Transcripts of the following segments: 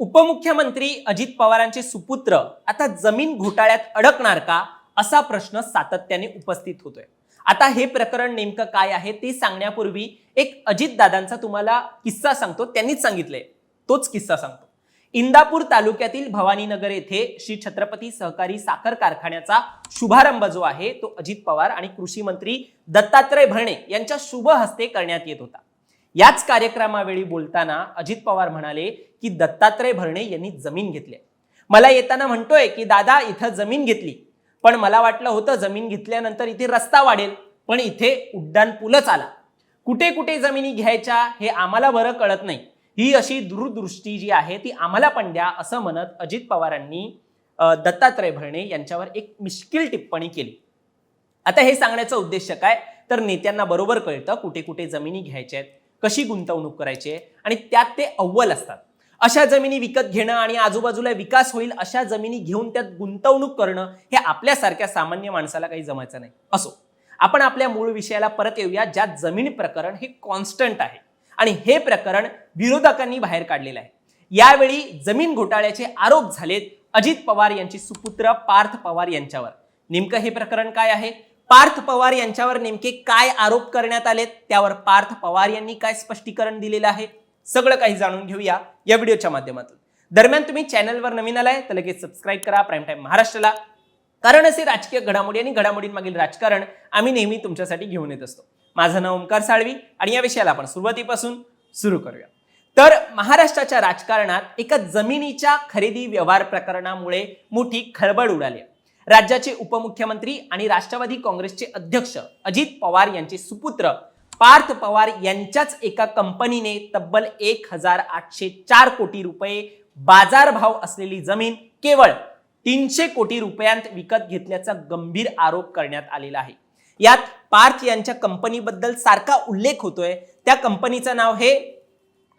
उपमुख्यमंत्री अजित पवारांचे सुपुत्र आता जमीन घोटाळ्यात अडकणार का असा प्रश्न सातत्याने उपस्थित होतोय. आता हे प्रकरण नेमकं काय आहे ते सांगण्यापूर्वी एक अजित दादांचा तुम्हाला किस्सा सांगतो त्यांनीच सांगितलंय. तोच किस्सा सांगतो. इंदापूर तालुक्यातील भवानीनगर येथे श्री छत्रपती सहकारी साखर कारखान्याचा शुभारंभ जो आहे तो अजित पवार आणि कृषी मंत्री दत्तात्रय भरणे यांच्या शुभ हस्ते करण्यात येत होता. याच कार्यक्रमावेळी बोलताना अजित पवार म्हणाले की दत्तात्रय भरणे यांनी जमीन घेतली. मला येताना म्हणतोय की दादा इथं जमीन घेतली. पण मला वाटलं होतं जमीन घेतल्यानंतर इथे रस्ता वाढेल पण इथे उड्डाण पुलच आला. कुठे कुठे जमिनी घ्यायच्या हे आम्हाला बरं कळत नाही. ही अशी दूरदृष्टी जी आहे ती आम्हाला पण द्या असं म्हणत अजित पवारांनी दत्तात्रय भरणे यांच्यावर एक मिश्किल टिप्पणी केली. आता हे सांगण्याचा उद्देश काय? तर नेत्यांना बरोबर कळतं कुठे कुठे जमिनी घ्यायच्या आहेत. कशी गुंतवणूक करायची आहे आणि त्यात ते अव्वल असतात. अशा जमिनी विकत घेणं आणि आजूबाजूला विकास होईल अशा जमिनी घेऊन त्यात गुंतवणूक करणं हे आपल्यासारख्या सामान्य माणसाला काही जमायचं नाही. असो आपण आपल्या मूळ विषयाला परत येऊया ज्यात जमीन प्रकरण हे कॉन्स्टंट आहे. आणि हे प्रकरण विरोधकांनी बाहेर काढलेलं आहे. यावेळी जमीन घोटाळ्याचे आरोप झालेत अजित पवार यांचे सुपुत्र पार्थ पवार यांच्यावर. नेमकं हे प्रकरण काय आहे? पार्थ पवार यांच्यावर नेमके काय आरोप करण्यात आलेत? त्यावर पार्थ पवार यांनी काय स्पष्टीकरण दिलेलं आहे? सगळं काही जाणून घेऊया या व्हिडिओच्या माध्यमातून. दरम्यान तुम्ही चॅनलवर नवीन आलाय तर लगेच सबस्क्राईब करा. प्राईम टाईम महाराष्ट्राला. कारण असे राजकीय घडामोडी आणि घडामोडींमागील राजकारण आम्ही नेहमी तुमच्यासाठी घेऊन येत असतो. माझं नाव ओंकार साळवी आणि या विषयाला आपण सुरुवातीपासून सुरू करूया. तर महाराष्ट्राच्या राजकारणात एका जमिनीच्या खरेदी व्यवहार प्रकरणामुळे मोठी खळबळ उडाली आहे. राज्याचे उपमुख्यमंत्री आणि राष्ट्रवादी काँग्रेसचे अध्यक्ष अजित पवार यांचे सुपुत्र पार्थ पवार यांच्याच एका कंपनीने तब्बल एक हजार आठशे चार कोटी रुपये बाजारभाव असलेली जमीन केवळ तीनशे कोटी रुपयांत विकत घेतल्याचा गंभीर आरोप करण्यात आलेला आहे. यात पार्थ यांच्या कंपनीबद्दल सारखा उल्लेख होतोय. त्या कंपनीचं नाव हे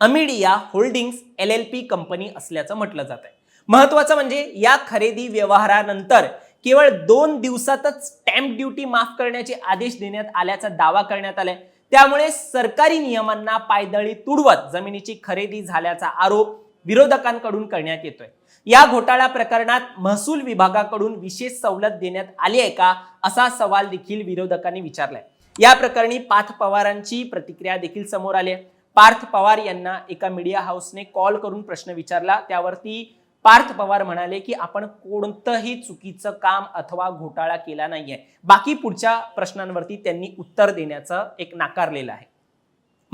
Amidia holdings L L P company असल्याचं म्हटलं जात आहे महत्वाचं म्हणजे या खरेदी व्यवहारानंतर केवळ दोन दिवसातच स्टॅम्प ड्युटी माफ करण्याचे आदेश देण्यात आल्याचा दावा करण्यात आलाय. त्यामुळे सरकारी नियमांना पायदळी तुडवत जमिनीची खरेदी झाल्याचा आरोप विरोधकांकडून करण्यात येतोय. या घोटाळा प्रकरणात महसूल विभागाकडून विशेष सवलत देण्यात आली आहे का असा सवाल देखील विरोधकांनी विचारलाय. या प्रकरणी पार्थ पवारांची प्रतिक्रिया देखील समोर आली आहे. पार्थ पवार यांना एका मीडिया हाऊसने कॉल करून प्रश्न विचारला. त्यावरती पार्थ पवार म्हणाले की आपण कोणतंही चुकीचं काम अथवा घोटाळा केला नाहीये. बाकी पुढच्या प्रश्नांवरती त्यांनी उत्तर देण्याचं एक नाकारलेलं आहे.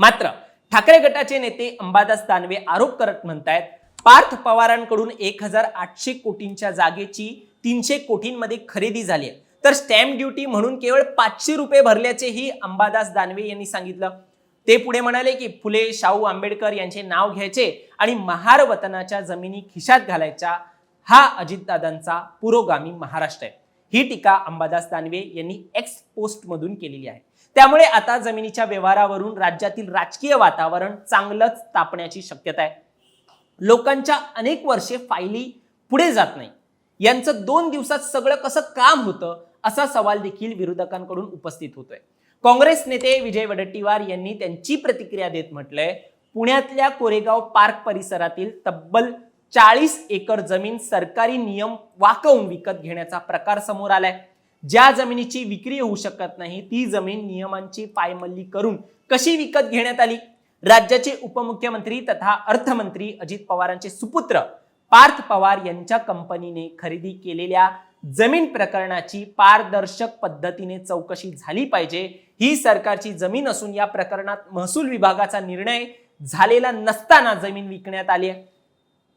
मात्र ठाकरे गटाचे नेते अंबादास दानवे आरोप करत म्हणतायत पार्थ पवारांकडून एक हजार आठशे कोटींच्या जागेची तीनशे कोटींमध्ये खरेदी झाली आहे. तर स्टॅम्प ड्युटी म्हणून केवळ पाचशे रुपये भरल्याचेही अंबादास दानवे यांनी सांगितलं. ते पुढे म्हणाले की फुले शाहू आंबेडकर यांचे नाव घ्यायचे आणि महार वतनाच्या जमिनी खिशात घालायच्या. हा अजितदादांचा पुरोगामी महाराष्ट्र आहे. ही टीका अंबादास दानवे यांनी एक्स पोस्ट मधून केलेली आहे. त्यामुळे आता जमिनीच्या व्यवहारावरून राज्यातील राजकीय वातावरण चांगलंच तापण्याची शक्यता आहे. लोकांच्या अनेक वर्षे फायली पुढे जात नाही. यांचं दोन दिवसात सगळं कसं काम होतं असा सवाल देखील विरोधकांकडून उपस्थित होतोय. काँग्रेस नेते विजय वडट्टीवार यांनी त्यांची प्रतिक्रिया देत म्हटलंय पुण्यातल्या कोरेगाव पार्क परिसरातील तब्बल चाळीस एकर जमीन सरकारी नियम वाकवून विकत घेण्याचा प्रकार समोर आलाय. ज्या जमिनीची विक्री होऊ शकत नाही ती जमीन नियमांची पायमल्ली करून कशी विकत घेण्यात आली? राज्याचे उपमुख्यमंत्री तथा अर्थमंत्री अजित पवारांचे सुपुत्र पार्थ पवार यांच्या कंपनीने खरेदी केलेल्या जमीन प्रकरणाची पारदर्शक पद्धतीने चौकशी झाली पाहिजे. ही सरकारची जमीन असून या प्रकरणात महसूल विभागाचा निर्णय झालेला नसताना जमीन विकण्यात आली आहे.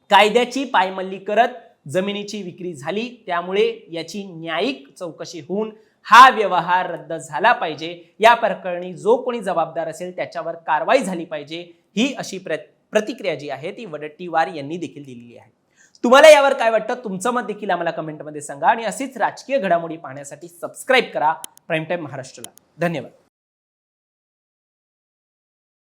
कायद्याची पायमल्ली करत जमिनीची विक्री झाली. त्यामुळे याची न्यायिक चौकशी होऊन हा व्यवहार रद्द झाला पाहिजे. या प्रकरणी जो कोणी जबाबदार असेल त्याच्यावर कारवाई झाली पाहिजे. ही अशी प्र प्रतिक्रिया जी आहे ती वडट्टीवार यांनी देखील दिलेली आहे. तुम्हाला यावर काय वाटतं तुमचं मत देखील आम्हाला कमेंटमध्ये सांगा आणि अशीच राजकीय घडामोडी पाहण्यासाठी सबस्क्राईब करा. प्राईम टाईम महाराष्ट्राला. धन्यवाद.